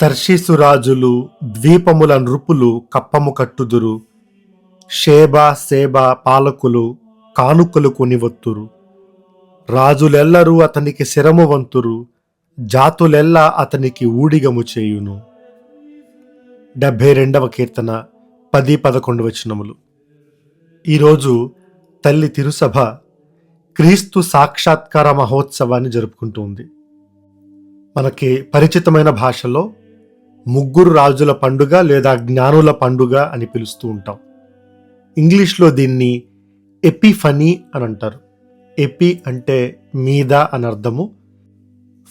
తర్షీసురాజులు ద్వీపముల నృపులు కప్పము కట్టుదురు. Sheba సేబ పాలకులు కానుకలు కొనివత్తురు. రాజులెల్లరూ అతనికి శిరము వంతురు. జాతులెల్లా అతనికి ఊడిగము చేయును. డెబ్భై రెండవ కీర్తన పది పదకొండు వచనములు. ఈరోజు తల్లి తిరుసభ క్రీస్తు సాక్షాత్కార మహోత్సవాన్ని జరుపుకుంటుంది మనకి పరిచితమైన భాషలో ముగ్గురు రాజుల పండుగ లేదా జ్ఞానుల పండుగ అని పిలుస్తూ ఉంటాం. ఇంగ్లీష్లో దీన్ని ఎపిఫనీ అని అంటారు. ఎపి అంటే మీద అని అర్థము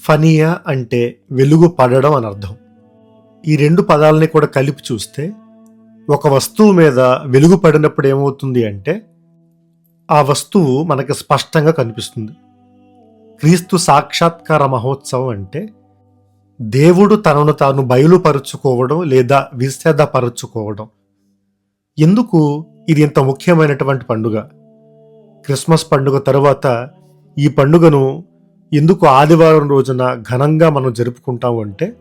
ఫనియా అంటే వెలుగు పడడం అని అర్థం. ఈ రెండు పదాలని కూడా కలిపి చూస్తే ఒక వస్తువు మీద వెలుగు పడినప్పుడు ఏమవుతుంది అంటే ఆ వస్తువు మనకి స్పష్టంగా కనిపిస్తుంది. క్రీస్తు సాక్షాత్కార మహోత్సవం అంటే దేవుడు తనను తాను బయలుపరుచుకోవడం లేదా విషేదపరుచుకోవడం ఎందుకు ఇది ఇంత ముఖ్యమైనటువంటి పండుగ? క్రిస్మస్ పండుగ తరువాత ఈ పండుగను ఎందుకు ఆదివారం రోజున ఘనంగా మనం జరుపుకుంటాము అంటే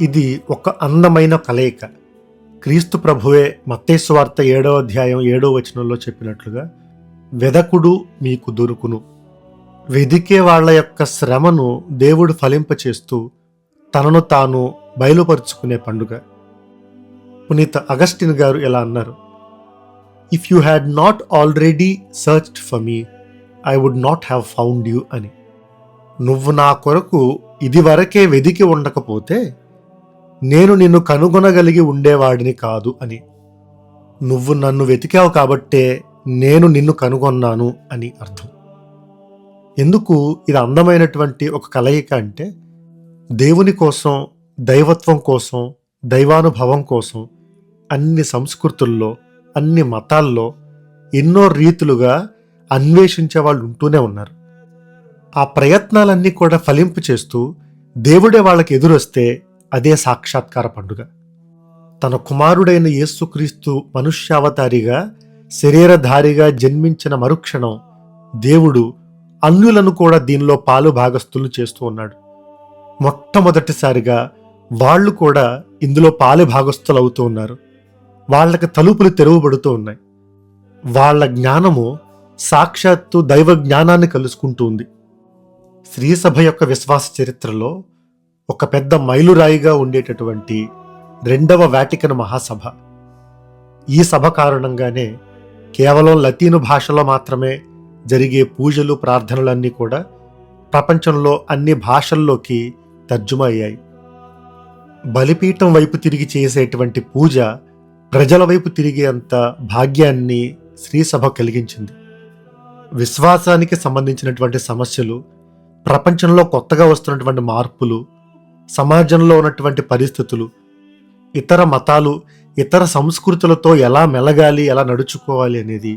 ఇది ఒక అందమైన కలయిక. క్రీస్తు ప్రభువే మత్తేశ్వార్త ఏడవ అధ్యాయం ఏడవ వచనంలో చెప్పినట్లుగా వెదకుడు మీకు దొరుకును. వెదికే వాళ్ళ యొక్క శ్రమను దేవుడు ఫలింపచేస్తూ తనను తాను బయలుపరుచుకునే పండుగ. పునీత అగస్టిన్ గారు ఎలా అన్నారు if you had not already searched for me I would not have found you అని. నువ్వు నా కొరకు ఇదివరకే వెదికి ఉండకపోతే నేను నిన్ను కనుగొనగలిగి ఉండేవాడిని కాదు అని. నువ్వు నన్ను వెతికావు కాబట్టే నేను నిన్ను కనుగొన్నాను అని అర్థం. ఎందుకు ఇది అందమైనటువంటి ఒక కలయిక అంటే దేవుని కోసం దైవత్వం కోసం దైవానుభవం కోసం అన్ని సంస్కృతుల్లో అన్ని మతాల్లో ఎన్నో రీతులుగా అన్వేషించే వాళ్ళు ఉంటూనే ఉన్నారు. ఆ ప్రయత్నాలన్నీ కూడా ఫలింపు చేస్తూ దేవుడే వాళ్ళకి ఎదురొస్తే అదే సాక్షాత్కార పండుగ. తన కుమారుడైన యేసుక్రీస్తు మనుష్యావతారిగా శరీరధారిగా జన్మించిన మరుక్షణం దేవుడు అన్యులను కూడా దీనిలో పాలు భాగస్థులు చేస్తూ ఉన్నాడు. మొట్టమొదటిసారిగా వాళ్ళు కూడా ఇందులో పాలె భాగస్థులు అవుతూ ఉన్నారు. వాళ్ళకి తలుపులు తెరవబడుతూ ఉన్నాయి. వాళ్ళ జ్ఞానము సాక్షాత్తు దైవ జ్ఞానాన్ని కలుసుకుంటూ ఉంది. శ్రీసభ యొక్క విశ్వాస చరిత్రలో ఒక పెద్ద మైలురాయిగా ఉండేటటువంటి రెండవ వాటికన్ మహాసభ. ఈ సభ కారణంగానే కేవలం లతీను భాషలో మాత్రమే జరిగే పూజలు ప్రార్థనలన్నీ కూడా ప్రపంచంలో అన్ని భాషల్లోకి తర్జుమా అయ్యాయి బలిపీఠం వైపు తిరిగి చేసేటువంటి పూజ ప్రజల వైపు తిరిగే అంత భాగ్యాన్ని శ్రీసభ కలిగించింది. విశ్వాసానికి సంబంధించినటువంటి సమస్యలు ప్రపంచంలో కొత్తగా వస్తున్నటువంటి మార్పులు సమాజంలో ఉన్నటువంటి పరిస్థితులు ఇతర మతాలు ఇతర సంస్కృతులతో ఎలా మెలగాలి ఎలా నడుచుకోవాలి అనేది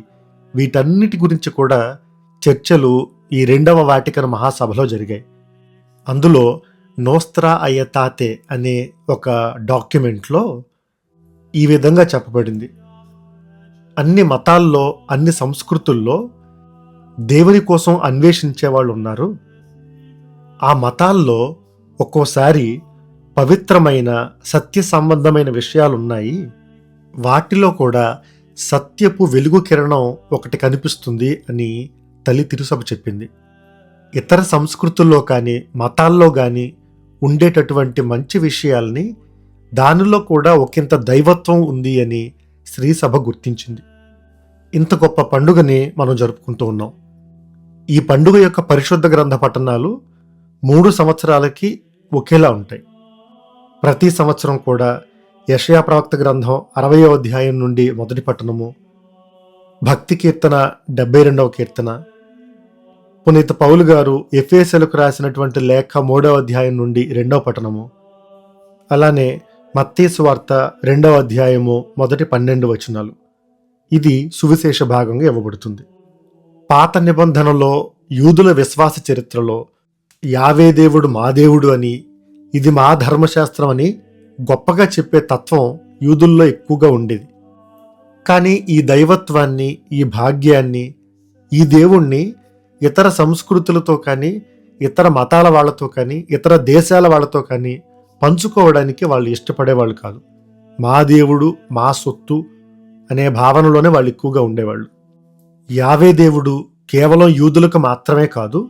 వీటన్నిటి గురించి కూడా చర్చలు ఈ రెండవ వాటికన్ మహాసభలో జరిగాయి. అందులో నోస్త్రా అయ్యతాతే అనే ఒక డాక్యుమెంట్లో ఈ విధంగా చెప్పబడింది. అన్ని మతాల్లో అన్ని సంస్కృతుల్లో దేవుని కోసం అన్వేషించే వాళ్ళు ఉన్నారు. ఆ మతాల్లో ఒక్కోసారి పవిత్రమైన సత్య సంబంధమైన విషయాలు ఉన్నాయి. వాటిలో కూడా సత్యపు వెలుగు కిరణం ఒకటి కనిపిస్తుంది అని తల్లి తిరుసభ చెప్పింది. ఇతర సంస్కృతుల్లో కానీ మతాల్లో కానీ ఉండేటటువంటి మంచి విషయాల్ని దానిలో కూడా ఒకంత దైవత్వం ఉంది అని శ్రీసభ గుర్తించింది. ఇంత గొప్ప పండుగని మనం జరుపుకుంటూ ఉన్నాం. ఈ పండుగ యొక్క పరిశుద్ధ గ్రంథ పఠనాలు మూడు సంవత్సరాలకి ఒకేలా ఉంటాయి. ప్రతి సంవత్సరం కూడా యషయా ప్రవక్త గ్రంథం అరవయో అధ్యాయం నుండి మొదటి పట్టణము భక్తి కీర్తన డెబ్బై రెండవ కీర్తన పునీత పౌలు గారు ఎఫ్ఏసెలకు రాసినటువంటి లేఖ మూడవ అధ్యాయం నుండి రెండవ పట్టణము అలానే మత్తీసు వార్త రెండవ అధ్యాయము మొదటి పన్నెండు వచనాలు. ఇది సువిశేష భాగంగా ఇవ్వబడుతుంది. పాత నిబంధనలో యూదుల విశ్వాస చరిత్రలో యావే దేవుడు మా దేవుడు అని ఇది మా ధర్మశాస్త్రం అని గొప్పగా చెప్పే తత్వం యూదుల్లో ఎక్కువగా ఉండేది. కానీ ఈ దైవత్వాన్ని ఈ భాగ్యాన్ని ఈ దేవుణ్ణి ఇతర సంస్కృతులతో కానీ ఇతర మతాల వాళ్ళతో కానీ ఇతర దేశాల వాళ్ళతో కానీ పంచుకోవడానికి వాళ్ళు ఇష్టపడేవాళ్ళు కాదు. మా దేవుడు మా సొత్తు అనే భావనలోనే వాళ్ళు ఎక్కువగా ఉండేవాళ్ళు. యావే దేవుడు కేవలం యూదులకు మాత్రమే కాదు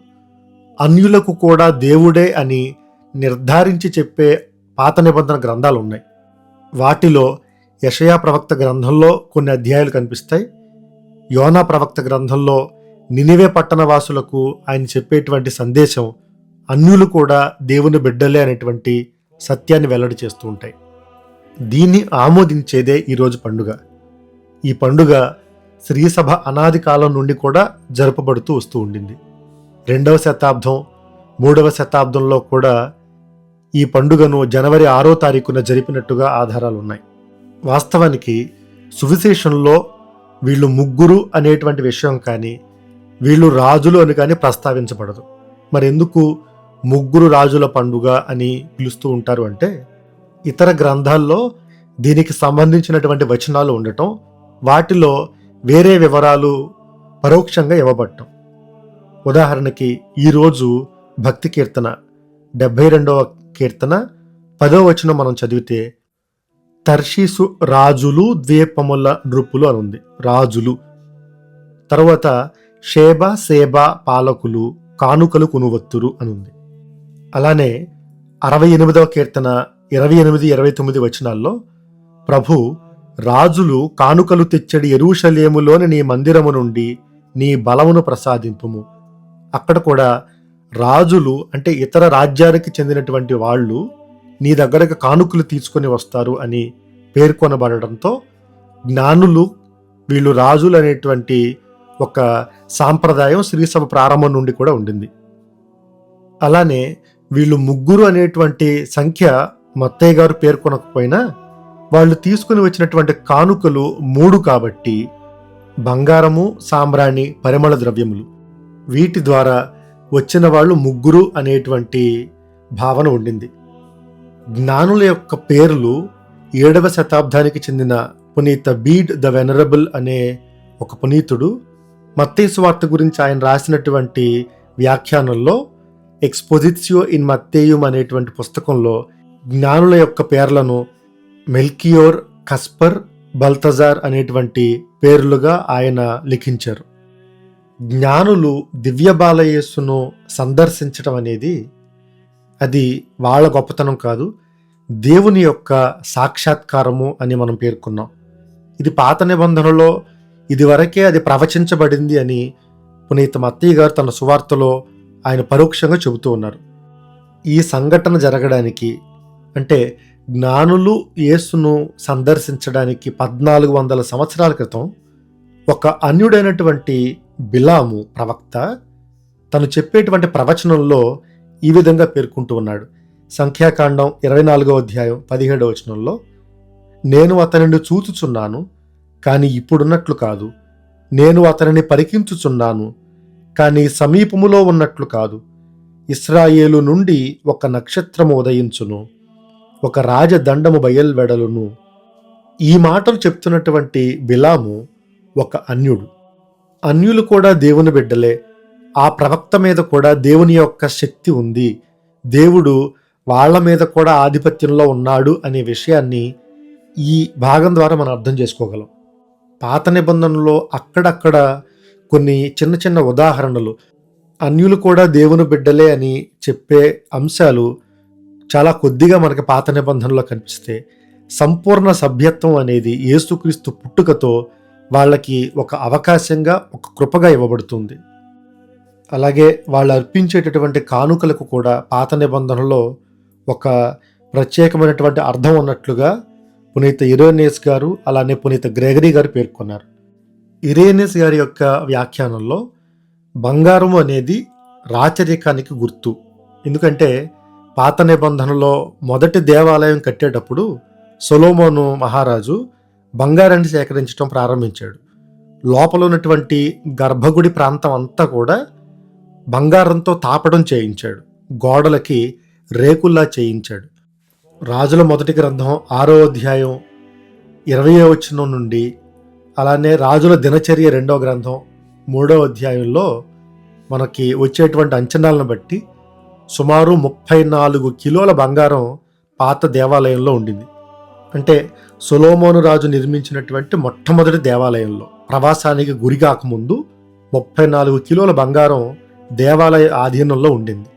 అన్యులకు కూడా దేవుడే అని నిర్ధారించి చెప్పే పాత నిబంధన గ్రంథాలు ఉన్నాయి. వాటిలో యషయా ప్రవక్త గ్రంథంలో కొన్ని అధ్యాయాలు కనిపిస్తాయి. యోనా ప్రవక్త గ్రంథంలో నినివే పట్టణ వాసులకు ఆయన చెప్పేటువంటి సందేశం అన్యులు కూడా దేవుని బిడ్డలే అనేటువంటి సత్యాన్ని వెల్లడి చేస్తూ ఉంటాయి. దీన్ని ఆమోదించేదే ఈరోజు పండుగ. ఈ పండుగ శ్రీసభ అనాది కాలం నుండి కూడా జరపబడుతూ వస్తూ ఉండింది. రెండవ శతాబ్దం మూడవ శతాబ్దంలో కూడా ఈ పండుగను జనవరి ఆరో తారీఖున జరిపినట్టుగా ఆధారాలు ఉన్నాయి. వాస్తవానికి సువిశేషంలో వీళ్ళు ముగ్గురు అనేటువంటి విషయం కానీ వీళ్ళు రాజులు అని కానీ ప్రస్తావించబడదు. మరి ఎందుకు ముగ్గురు రాజుల పండుగ అని పిలుస్తూ ఉంటారు అంటే ఇతర గ్రంథాల్లో దీనికి సంబంధించినటువంటి వచనాలు ఉండటం వాటిలో వేరే వివరాలు పరోక్షంగా ఇవ్వబడటం. ఉదాహరణకి ఈరోజు భక్తి కీర్తన డెబ్భై రెండవ కీర్తన పదో వచనం మనం చదివితే తర్షీసు రాజులు ద్వీపముల నృపులు అని ఉంది. రాజులు. తర్వాత షేబ సేబ పాలకులు కానుకలు కొనువత్తురు అని ఉంది అలానే అరవై ఎనిమిదవ కీర్తన ఇరవై ఎనిమిది ఇరవై తొమ్మిది వచనాల్లో ప్రభు రాజులు కానుకలు తెచ్చడి ఎరుషలేములోని నీ మందిరము నుండి నీ బలమును ప్రసాదింపుము. అక్కడ కూడా రాజులు అంటే ఇతర రాజ్యానికి చెందినటువంటి వాళ్ళు నీ దగ్గరకు కానుకలు తీసుకొని వస్తారు అని పేర్కొనబడడంతో జ్ఞానులు వీళ్ళు రాజులు అనేటువంటి ఒక సాంప్రదాయం శ్రీసభ ప్రారంభం నుండి కూడా ఉండింది. అలానే వీళ్ళు ముగ్గురు అనేటువంటి సంఖ్య మత్తయ్య గారు పేర్కొనకపోయినా వాళ్ళు తీసుకుని వచ్చినటువంటి కానుకలు మూడు కాబట్టి బంగారము సాంబ్రాణి పరిమళ ద్రవ్యములు. వీటి ద్వారా వచ్చిన వాళ్ళు ముగ్గురు అనేటువంటి భావన ఉండింది. జ్ఞానుల యొక్క పేర్లు ఏడవ శతాబ్దానికి చెందిన పునీత బీడ్ ద వెనరబుల్ అనే ఒక పునీతుడు మత్తేసు వార్త గురించి ఆయన రాసినటువంటి వ్యాఖ్యానంలో ఎక్స్పోజిట్సియో ఇన్ మత్తేయుమ్ అనేటువంటి పుస్తకంలో జ్ఞానుల యొక్క పేర్లను మెల్కియోర్ కస్పర్ బల్తజార్ అనేటువంటి పేర్లుగా ఆయన లిఖించారు. జ్ఞానులు దివ్య బాలయేసును సందర్శించడం అనేది అది వాళ్ళ గొప్పతనం కాదు దేవుని యొక్క సాక్షాత్కారము అని మనం పేర్కొన్నాం. ఇది పాత నిబంధనలో ఇదివరకే అది ప్రవచించబడింది అని పునీత మత్తయ్య గారు తన సువార్తలో ఆయన పరోక్షంగా చెబుతూ ఉన్నారు. ఈ సంఘటన జరగడానికి అంటే జ్ఞానులు యేసును సందర్శించడానికి పద్నాలుగు వందల సంవత్సరాల క్రితం ఒక అన్యుడైనటువంటి బిలాము ప్రవక్త తను చెప్పేటువంటి ప్రవచనంలో ఈ విధంగా పేర్కొంటూ ఉన్నాడు. సంఖ్యాకాండం ఇరవై నాలుగో అధ్యాయం పదిహేడవ వచనంలో నేను అతనిని చూచుచున్నాను కానీ ఇప్పుడున్నట్లు కాదు. నేను అతనిని పరికించుచున్నాను కానీ సమీపములో ఉన్నట్లు కాదు. ఇస్రాయేలు నుండి ఒక నక్షత్రము ఉదయించును ఒక రాజదండము బయల్వెడలును. ఈ మాటలు చెప్తున్నటువంటి బిలాము ఒక అన్యుడు. అన్యులు కూడా దేవుని బిడ్డలే. ఆ ప్రవక్త మీద కూడా దేవుని యొక్క శక్తి ఉంది. దేవుడు వాళ్ళ మీద కూడా ఆధిపత్యంలో ఉన్నాడు అనే విషయాన్ని ఈ భాగం ద్వారా మనం అర్థం చేసుకోగలం. పాత నిబంధనలో అక్కడక్కడ కొన్ని చిన్న చిన్న ఉదాహరణలు. అన్యులు కూడా దేవుని బిడ్డలే అని చెప్పే అంశాలు చాలా కొద్దిగా మనకి పాత నిబంధనలో కనిపిస్తే సంపూర్ణ సభ్యత్వం అనేది యేసుక్రీస్తు పుట్టుకతో వాళ్ళకి ఒక అవకాశంగా ఒక కృపగా ఇవ్వబడుతుంది. అలాగే వాళ్ళు అర్పించేటటువంటి కానుకలకు కూడా పాత నిబంధనలో ఒక ప్రత్యేకమైనటువంటి అర్థం ఉన్నట్లుగా పునీత ఇరేనేస్ గారు అలానే పునీత గ్రెగరీ గారు పేర్కొన్నారు. ఇరేనియస్ గారి యొక్క వ్యాఖ్యానంలో బంగారం అనేది రాచరికానికి గుర్తు. ఎందుకంటే పాత నిబంధనలో మొదటి దేవాలయం కట్టేటప్పుడు సొలోమోను మహారాజు బంగారాన్ని సేకరించడం ప్రారంభించాడు. లోపల ఉన్నటువంటి గర్భగుడి ప్రాంతం అంతా కూడా బంగారంతో తాపడం చేయించాడు. గోడలకి రేకుల్లా చేయించాడు. రాజుల మొదటి గ్రంథం ఆరో అధ్యాయం ఇరవై వచనం నుండి అలానే రాజుల దినచర్య రెండో గ్రంథం మూడో అధ్యాయంలో మనకి వచ్చేటువంటి అంచనాలను బట్టి సుమారు ముప్పై నాలుగు కిలోల బంగారం పాత దేవాలయంలో ఉండింది. అంటే సొలోమోను రాజు నిర్మించినటువంటి మొట్టమొదటి దేవాలయంలో ప్రవాసానికి గురి కాకముందు ముప్పై నాలుగు కిలోల బంగారం దేవాలయ ఆధీనంలో ఉండింది.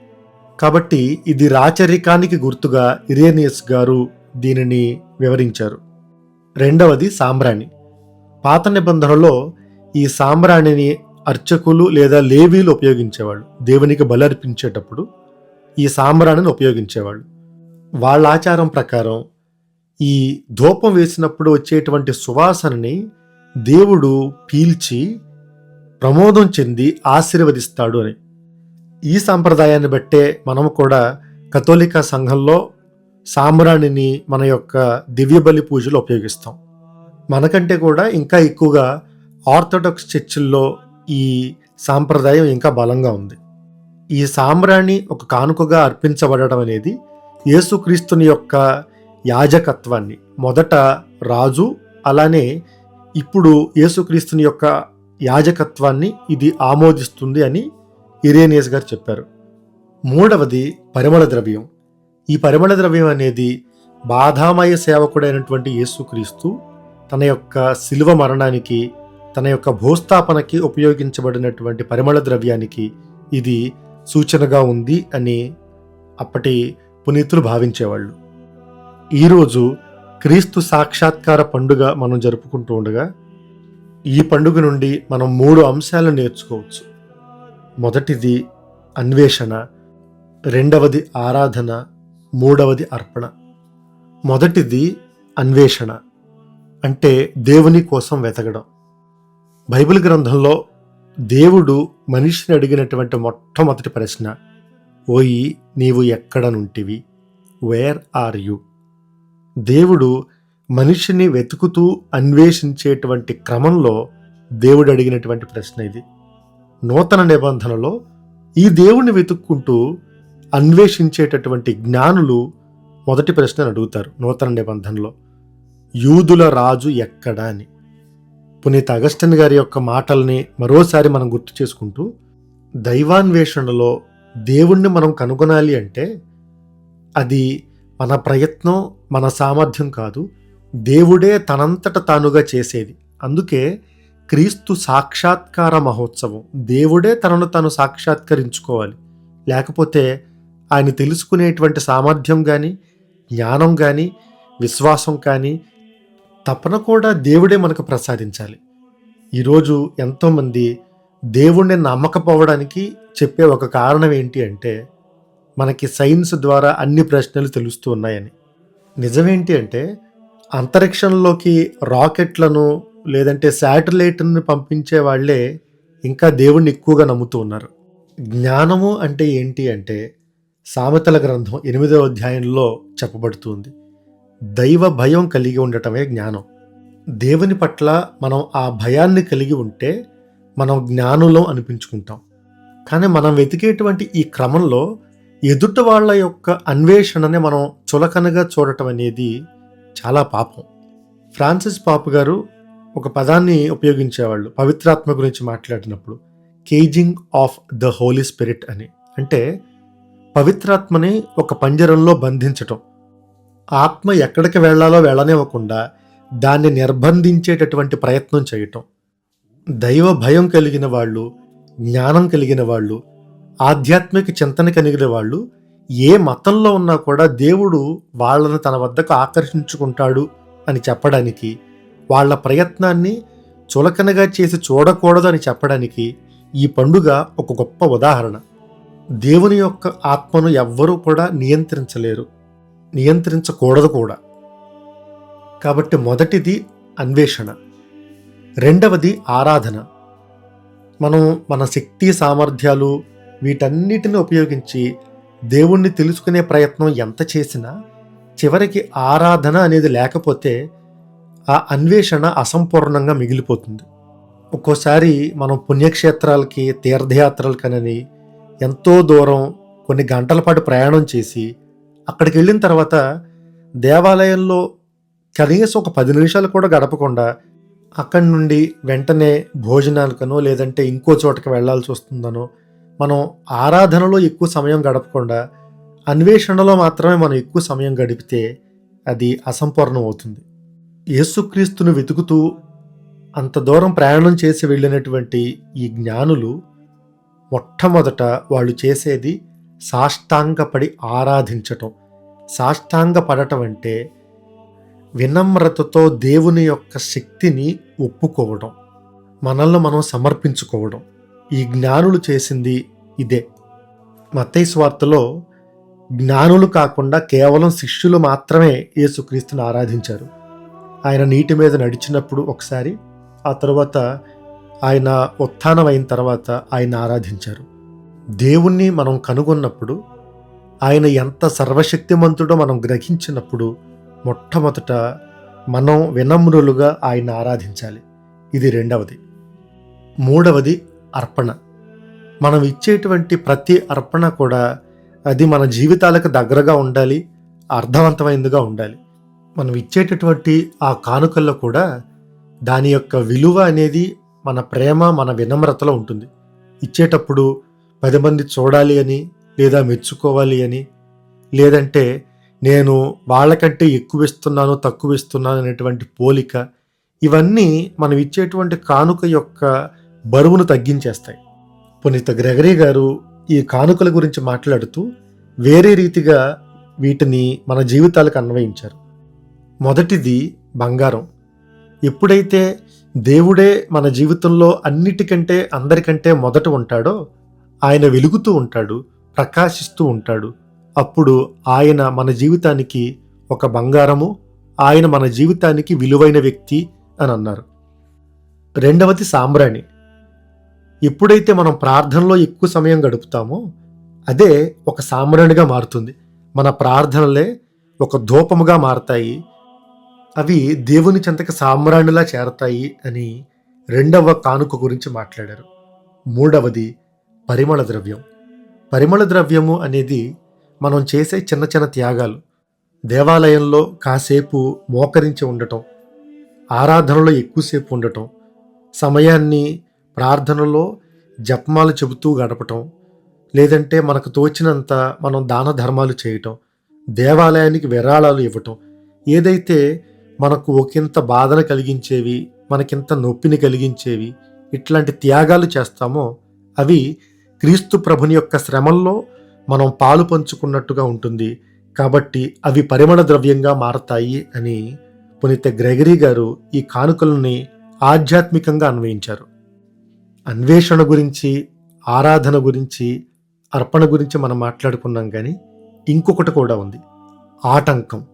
కాబట్టి ఇది రాచరికానికి గుర్తుగా ఇరేనియస్ గారు దీనిని వివరించారు. రెండవది సాంబ్రాణి పాత నిబంధనలో ఈ సాంబ్రాణిని అర్చకులు లేదా లేవీలు ఉపయోగించేవాళ్ళు. దేవునికి బలర్పించేటప్పుడు ఈ సాంబ్రాణిని ఉపయోగించేవాళ్ళు. వాళ్ళ ఆచారం ప్రకారం ఈ ధూపం వేసినప్పుడు వచ్చేటువంటి సువాసనని దేవుడు పీల్చి ప్రమోదం చెంది ఆశీర్వదిస్తాడు అని. ఈ సాంప్రదాయాన్ని బట్టే మనం కూడా కథోలిక సంఘంలో సాంబ్రాణిని మన యొక్క దివ్య బలి పూజలు ఉపయోగిస్తాం. మనకంటే కూడా ఇంకా ఎక్కువగా ఆర్థడాక్స్ చర్చిల్లో ఈ సాంప్రదాయం ఇంకా బలంగా ఉంది. ఈ సాంబ్రాణి ఒక కానుకగా అర్పించబడడం అనేది యేసుక్రీస్తుని యొక్క యాజకత్వాన్ని మొదట రాజు అలానే ఇప్పుడు యేసుక్రీస్తుని యొక్క యాజకత్వాన్ని ఇది ఆమోదిస్తుంది అని ఇరేనియస్ గారు చెప్పారు. మూడవది పరిమళ ద్రవ్యం. ఈ పరిమళ ద్రవ్యం అనేది బాధామయ సేవకుడైనటువంటి యేసుక్రీస్తు తన యొక్క శిలువ మరణానికి తన యొక్క భూస్థాపనకి ఉపయోగించబడినటువంటి పరిమళ ద్రవ్యానికి ఇది సూచనగా ఉంది అని అప్పటి పునీతులు భావించేవాళ్ళు. ఈరోజు క్రీస్తు సాక్షాత్కార పండుగ మనం జరుపుకుంటూ ఉండగా ఈ పండుగ నుండి మనం మూడు అంశాలను నేర్చుకోవచ్చు. మొదటిది అన్వేషణ రెండవది ఆరాధన మూడవది అర్పణ. మొదటిది అన్వేషణ అంటే దేవుని కోసం వెతకడం. బైబిల్ గ్రంథంలో దేవుడు మనిషిని అడిగినటువంటి మొట్టమొదటి ప్రశ్న ఓయి నీవు ఎక్కడ నుంటివి? వేర్ ఆర్ యు దేవుడు మనిషిని వెతుకుతూ అన్వేషించేటువంటి క్రమంలో దేవుడు అడిగినటువంటి ప్రశ్న ఇది. నూతన నిబంధనలో ఈ దేవుణ్ణి వెతుక్కుంటూ అన్వేషించేటటువంటి జ్ఞానులు మొదటి ప్రశ్నను అడుగుతారు నూతన నిబంధనలో. యూదుల రాజు ఎక్కడా అని. పునీత అగస్టిన్ గారి యొక్క మాటల్ని మరోసారి మనం గుర్తు చేసుకుంటూ దైవాన్వేషణలో దేవుణ్ణి మనం కనుగొనాలి అంటే అది మన ప్రయత్నం మన సామర్థ్యం కాదు. దేవుడే తనంతట తానుగా చేసేది. అందుకే క్రీస్తు సాక్షాత్కార మహోత్సవం. దేవుడే తనను తాను సాక్షాత్కరించుకోవాలి. లేకపోతే ఆయన తెలుసుకునేటువంటి సామర్థ్యం కానీ జ్ఞానం కానీ విశ్వాసం కానీ తపన కూడా దేవుడే మనకు ప్రసాదించాలి. ఈరోజు ఎంతోమంది దేవుణ్ణి నమ్మకపోవడానికి చెప్పే ఒక కారణం ఏంటి అంటే మనకి సైన్స్ ద్వారా అన్ని ప్రశ్నలు తెలుస్తూ ఉన్నాయని. నిజమేంటి అంటే అంతరిక్షంలోకి రాకెట్లను లేదంటే శాటిలైట్ని పంపించే వాళ్ళే ఇంకా దేవుణ్ణి ఎక్కువగా నమ్ముతూ ఉన్నారు. జ్ఞానము అంటే ఏంటి అంటే సామెతల గ్రంథం ఎనిమిదవ అధ్యాయంలో చెప్పబడుతుంది. దైవ భయం కలిగి ఉండటమే జ్ఞానం. దేవుని పట్ల మనం ఆ భయాన్ని కలిగి ఉంటే మనం జ్ఞానులం అనిపించుకుంటాం. కానీ మనం వెతికేటువంటి ఈ క్రమంలో ఎదుట వాళ్ళ యొక్క అన్వేషణని మనం చులకనగా చూడటం అనేది చాలా పాపం. ఫ్రాన్సిస్ పాపు గారు ఒక పదాన్ని ఉపయోగించేవాళ్ళు పవిత్రాత్మ గురించి మాట్లాడినప్పుడు. Caging of the holy spirit అని. అంటే పవిత్రాత్మని ఒక పంజరంలో బంధించటం. ఆత్మ ఎక్కడికి వెళ్ళాలో వెళ్ళనివ్వకుండా దాన్ని నిర్బంధించేటటువంటి ప్రయత్నం చేయటం. దైవ భయం కలిగిన వాళ్ళు జ్ఞానం కలిగిన వాళ్ళు ఆధ్యాత్మిక చింతన కలిగిన వాళ్ళు ఏ మతంలో ఉన్నా కూడా దేవుడు వాళ్ళని తన వద్దకు ఆకర్షించుకుంటాడు అని చెప్పడానికి వాళ్ళ ప్రయత్నాన్ని చులకనగా చేసి చూడకూడదు అని చెప్పడానికి ఈ పండుగ ఒక గొప్ప ఉదాహరణ. దేవుని యొక్క ఆత్మను ఎవ్వరూ కూడా నియంత్రించలేరు. నియంత్రించకూడదు కూడా. కాబట్టి మొదటిది అన్వేషణ. రెండవది ఆరాధన. మనం మన శక్తి సామర్థ్యాలు వీటన్నిటిని ఉపయోగించి దేవుణ్ణి తెలుసుకునే ప్రయత్నం ఎంత చేసినా చివరికి ఆరాధన అనేది లేకపోతే ఆ అన్వేషణ అసంపూర్ణంగా మిగిలిపోతుంది. ఒక్కోసారి మనం పుణ్యక్షేత్రాలకి తీర్థయాత్రలకనని ఎంతో దూరం కొన్ని గంటల పాటు ప్రయాణం చేసి అక్కడికి వెళ్ళిన తర్వాత దేవాలయంలో కనీసం ఒక పది నిమిషాలు కూడా గడపకుండా అక్కడి నుండి వెంటనే భోజనాలకనో లేదంటే ఇంకో చోటకి వెళ్ళాల్సి వస్తుందనో మనం ఆరాధనలో ఎక్కువ సమయం గడపకుండా అన్వేషణలో మాత్రమే మనం ఎక్కువ సమయం గడిపితే అది అసంపూర్ణం అవుతుంది యేసుక్రీస్తును వెతుకుతూ అంత దూరం ప్రయాణం చేసి వెళ్ళినటువంటి ఈ జ్ఞానులు మొట్టమొదట వాళ్ళు చేసేది సాష్టాంగపడి ఆరాధించటం. సాష్టాంగపడటం అంటే వినమ్రతతో దేవుని యొక్క శక్తిని ఒప్పుకోవడం. మనల్ని మనం సమర్పించుకోవడం. ఈ జ్ఞానులు చేసింది ఇదే. మత్తయి స్వార్తలో జ్ఞానులు కాకుండా కేవలం శిష్యులు మాత్రమే యేసుక్రీస్తుని ఆరాధించారు. ఆయన నీటి మీద నడిచినప్పుడు ఒకసారి ఆ తర్వాత ఆయన ఉత్థానం అయిన తర్వాత ఆయన ఆరాధించారు. దేవుణ్ణి మనం కనుగొన్నప్పుడు ఆయన ఎంత సర్వశక్తిమంతుడో మనం గ్రహించినప్పుడు మొట్టమొదట మనం వినమ్రులుగా ఆయన ఆరాధించాలి. ఇది రెండవది. మూడవది అర్పణ. మనం ఇచ్చేటువంటి ప్రతి అర్పణ కూడా అది మన జీవితాలకు దగ్గరగా ఉండాలి అర్థవంతమైనదిగా ఉండాలి. మనం ఇచ్చేటటువంటి ఆ కానుకల్లో కూడా దాని యొక్క విలువ అనేది మన ప్రేమ మన వినమ్రతలో ఉంటుంది. ఇచ్చేటప్పుడు పది మంది చూడాలి అని లేదా మెచ్చుకోవాలి అని లేదంటే నేను వాళ్ళకంటే ఎక్కువ ఇస్తున్నాను తక్కువ ఇస్తున్నాను అనేటువంటి పోలిక ఇవన్నీ మనం ఇచ్చేటువంటి కానుక యొక్క బరువును తగ్గించేస్తాయి. పునీత గ్రెగరీ గారు ఈ కానుకల గురించి మాట్లాడుతూ వేరే రీతిగా వీటిని మన జీవితాలకు అన్వయించారు. మొదటిది బంగారం. ఎప్పుడైతే దేవుడే మన జీవితంలో అన్నిటికంటే అందరికంటే మొదట ఉంటాడో ఆయన వెలుగుతూ ఉంటాడు ప్రకాశిస్తూ ఉంటాడు. అప్పుడు ఆయన మన జీవితానికి ఒక బంగారము ఆయన మన జీవితానికి విలువైన వ్యక్తి అని అన్నారు. రెండవది సాంబ్రాణి. ఎప్పుడైతే మనం ప్రార్థనలో ఎక్కువ సమయం గడుపుతామో అదే ఒక సాంబ్రాణిగా మారుతుంది. మన ప్రార్థనలే ఒక ధూపముగా మారతాయి అవి దేవుని చెంతకి సామ్రాణులా చేరతాయి అని రెండవ కానుక గురించి మాట్లాడారు. మూడవది పరిమళ ద్రవ్యం. పరిమళ ద్రవ్యము అనేది మనం చేసే చిన్న చిన్న త్యాగాలు. దేవాలయంలో కాసేపు మోకరించి ఉండటం ఆరాధనలో ఎక్కువసేపు ఉండటం సమయాన్ని ప్రార్థనలో జపమాలు చెబుతూ గడపటం లేదంటే మనకు తోచినంత మనం దాన ధర్మాలు చేయటం దేవాలయానికి విరాళాలు ఇవ్వటం ఏదైతే మనకు ఒకంత బాధను కలిగించేవి మనకింత నొప్పిని కలిగించేవి ఇట్లాంటి త్యాగాలు చేస్తామో అవి క్రీస్తు ప్రభుని యొక్క శ్రమల్లో మనం పాలు పంచుకున్నట్టుగా ఉంటుంది. కాబట్టి అవి పరిమళ ద్రవ్యంగా మారతాయి అని పునీత గ్రెగరీ గారు ఈ కానుకలని ఆధ్యాత్మికంగా అన్వయించారు. అన్వేషణ గురించి ఆరాధన గురించి అర్పణ గురించి మనం మాట్లాడుకున్నాం కానీ ఇంకొకటి కూడా ఉంది. ఆటంకం.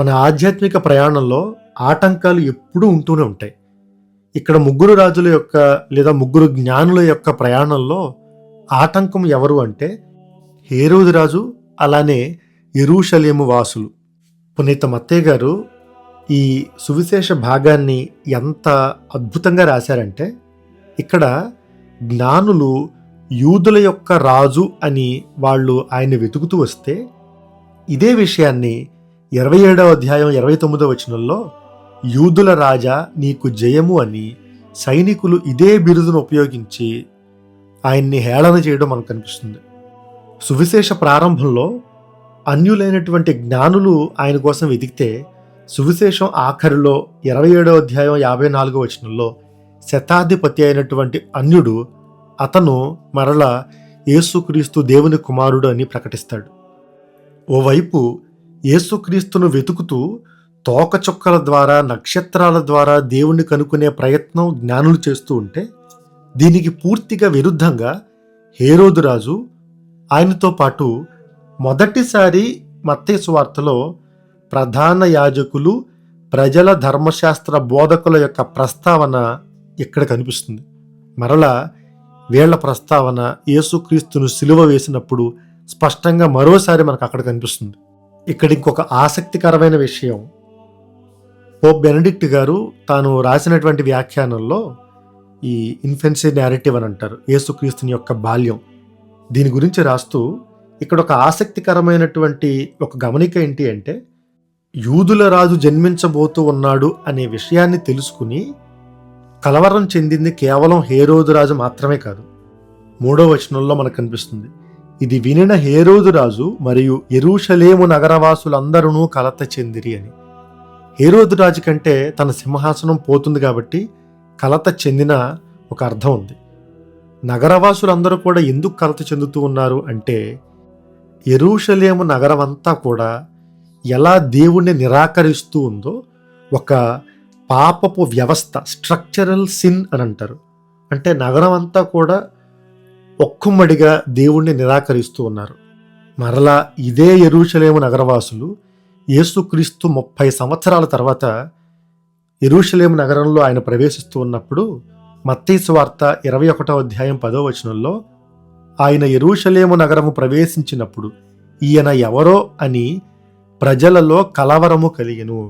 మన ఆధ్యాత్మిక ప్రయాణంలో ఆటంకాలు ఎప్పుడూ ఉంటూనే ఉంటాయి. ఇక్కడ ముగ్గురు రాజుల యొక్క లేదా ముగ్గురు జ్ఞానుల యొక్క ప్రయాణంలో ఆటంకం ఎవరు అంటే హేరోదు రాజు అలానే ఎరూషలేము వాసులు. పునీత మత్తయ్య గారు ఈ సువిశేష భాగాన్ని ఎంత అద్భుతంగా రాశారంటే ఇక్కడ జ్ఞానులు యూదుల యొక్క రాజు అని వాళ్ళు ఆయన వెతుకుతూ వస్తే ఇదే విషయాన్ని ఇరవై ఏడవ అధ్యాయం ఇరవై తొమ్మిదవ వచనంలో యూదుల రాజా నీకు జయము అని సైనికులు ఇదే బిరుదును ఉపయోగించి ఆయన్ని హేళన చేయడం మనకు కనిపిస్తుంది. సువిశేష ప్రారంభంలో అన్యులైనటువంటి జ్ఞానులు ఆయన కోసం వెతికితే సువిశేషం ఆఖరిలో ఇరవై ఏడవ అధ్యాయం యాభై నాలుగో వచనంలో శతాధిపతి అయినటువంటి అన్యుడు అతను మరల యేసుక్రీస్తు దేవుని కుమారుడు అని ప్రకటిస్తాడు. ఓవైపు యేసుక్రీస్తును వెతుకుతూ తోకచుక్కల ద్వారా నక్షత్రాల ద్వారా దేవుణ్ణి కనుక్కునే ప్రయత్నం జ్ఞానులు చేస్తూ ఉంటే దీనికి పూర్తిగా విరుద్ధంగా హేరోదు రాజు ఆయనతో పాటు మొదటిసారి మత్తేసు వార్తలో ప్రధాన యాజకులు ప్రజల ధర్మశాస్త్ర బోధకుల యొక్క ప్రస్తావన ఇక్కడ కనిపిస్తుంది. మరలా వీళ్ళ ప్రస్తావన యేసుక్రీస్తును సిలువ వేసినప్పుడు స్పష్టంగా మరోసారి మనకు అక్కడ కనిపిస్తుంది. ఇక్కడ ఇంకొక ఆసక్తికరమైన విషయం. పోప్ బెనడిక్ట్ గారు తాను రాసినటువంటి వ్యాఖ్యానంలో ఈ ఇన్ఫెన్సీ నేరేటివ్ అని అంటారు యేసుక్రీస్తుని యొక్క బాల్యం. దీని గురించి రాస్తూ ఇక్కడ ఒక ఆసక్తికరమైనటువంటి ఒక గమనిక ఏంటి అంటే యూదుల రాజు జన్మించబోతూ ఉన్నాడు అనే విషయాన్ని తెలుసుకుని కలవరం చెందింది కేవలం హేరోదు రాజు మాత్రమే కాదు. మూడో వచనంలో మనకు కనిపిస్తుంది ఇది వినిన హేరోదు రాజు మరియు ఎరూషలేము నగరవాసులందరూ కలత చెందిరి అని. హేరోదు రాజు కంటే తన సింహాసనం పోతుంది కాబట్టి కలత చెందిన ఒక అర్థం ఉంది. నగరవాసులందరూ కూడా ఎందుకు కలత చెందుతూ ఉన్నారు అంటే ఎరూషలేము నగరం అంతా కూడా ఎలా దేవుణ్ణి నిరాకరిస్తూ ఉందో ఒక పాపపు వ్యవస్థ స్ట్రక్చరల్ సిన్ అని అంటారు. అంటే నగరం అంతా కూడా ఒక్కమ్మడిగా దేవుణ్ణి నిరాకరిస్తూ ఉన్నారు. మరలా ఇదే ఎరుషలేము నగరవాసులు యేసుక్రీస్తు ముప్పై సంవత్సరాల తర్వాత ఎరుషలేము నగరంలో ఆయన ప్రవేశిస్తూ ఉన్నప్పుడు మత్తీసు వార్త ఇరవై ఒకటో అధ్యాయం పదో వచనంలో ఆయన ఎరుషలేము నగరము ప్రవేశించినప్పుడు ఈయన ఎవరో అని ప్రజలలో కలవరము కలిగెను.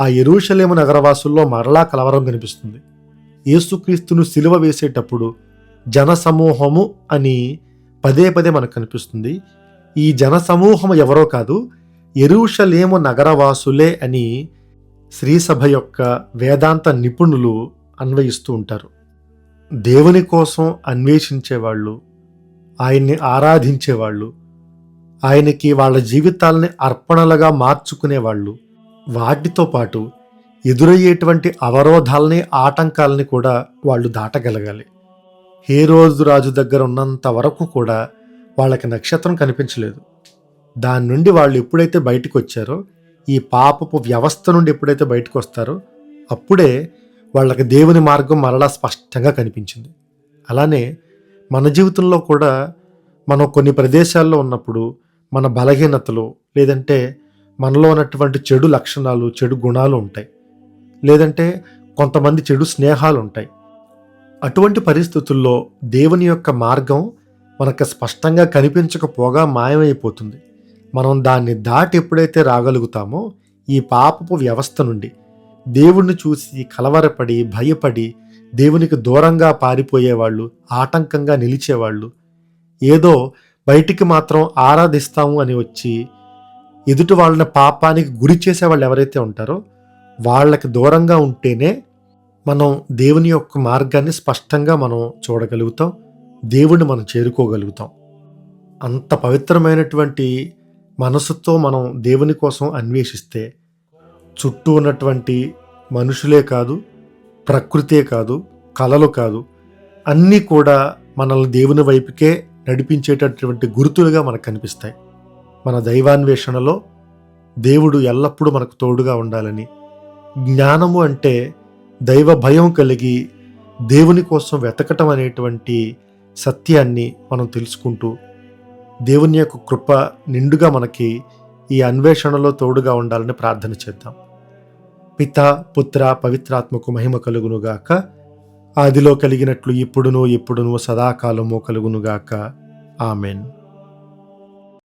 ఆ ఎరుషలేము నగరవాసుల్లో మరలా కలవరం కనిపిస్తుంది. యేసుక్రీస్తును సిలువ వేసేటప్పుడు జనసమూహము అని పదే పదే మనకు కనిపిస్తుంది. ఈ జనసమూహం ఎవరో కాదు ఎరుషలేము నగరవాసులే అని శ్రీసభ యొక్క వేదాంత నిపుణులు అన్వయిస్తూ ఉంటారు. దేవుని కోసం అన్వేషించేవాళ్ళు ఆయన్ని ఆరాధించేవాళ్ళు ఆయనకి వాళ్ళ జీవితాలని అర్పణలుగా మార్చుకునేవాళ్ళు వాటితో పాటు ఎదురయ్యేటువంటి అవరోధాలని ఆటంకాలని కూడా వాళ్ళు దాటగలగాలి. ఏ రోజు రాజు దగ్గర ఉన్నంత వరకు కూడా వాళ్ళకి నక్షత్రం కనిపించలేదు. దాని నుండి వాళ్ళు ఎప్పుడైతే బయటకు వచ్చారో ఈ పాపపు వ్యవస్థ నుండి ఎప్పుడైతే బయటకు వస్తారో అప్పుడే వాళ్ళకి దేవుని మార్గం మరలా స్పష్టంగా కనిపించింది. అలానే మన జీవితంలో కూడా మనం కొన్ని ప్రదేశాల్లో ఉన్నప్పుడు మన బలహీనతలు లేదంటే మనలో ఉన్నటువంటి చెడు లక్షణాలు చెడు గుణాలు ఉంటాయి. లేదంటే కొంతమంది చెడు స్నేహాలు ఉంటాయి. అటువంటి పరిస్థితుల్లో దేవుని యొక్క మార్గం మనకు స్పష్టంగా కనిపించకపోగా మాయమైపోతుంది. మనం దాన్ని దాటి ఎప్పుడైతే రాగలుగుతామో ఈ పాపపు వ్యవస్థ నుండి దేవుణ్ణి చూసి కలవరపడి భయపడి దేవునికి దూరంగా పారిపోయేవాళ్ళు ఆటంకంగా నిలిచేవాళ్ళు ఏదో బయటికి మాత్రం ఆరాధిస్తాము అని వచ్చి ఎదుటి వాళ్ళని పాపానికి గురి చేసే వాళ్ళు ఎవరైతే ఉంటారో వాళ్ళకి దూరంగా ఉంటేనే మనం దేవుని యొక్క మార్గాన్ని స్పష్టంగా మనం చూడగలుగుతాం దేవుణ్ణి మనం చేరుకోగలుగుతాం. అంత పవిత్రమైనటువంటి మనసుతో మనం దేవుని కోసం అన్వేషిస్తే చుట్టూ ఉన్నటువంటి మనుషులే కాదు ప్రకృతే కాదు కళలు కాదు అన్నీ కూడా మనల్ని దేవుని వైపుకే నడిపించేటటువంటి గుర్తులుగా మనకు కనిపిస్తాయి. మన దైవాన్వేషణలో దేవుడు ఎల్లప్పుడూ మనకు తోడుగా ఉండాలని. జ్ఞానము అంటే దైవ భయం కలిగి దేవుని కోసం వెతకటం అనేటువంటి సత్యాన్ని మనం తెలుసుకుంటూ దేవుని యొక్క కృప నిండుగా మనకి ఈ అన్వేషణలో తోడుగా ఉండాలని ప్రార్థన చేద్దాం. పిత పుత్ర పవిత్రాత్మకు మహిమ కలుగునుగాక. ఆదిలో కలిగినట్లు ఇప్పుడును ఎప్పుడును సదాకాలము కలుగునుగాక. ఆమెన్.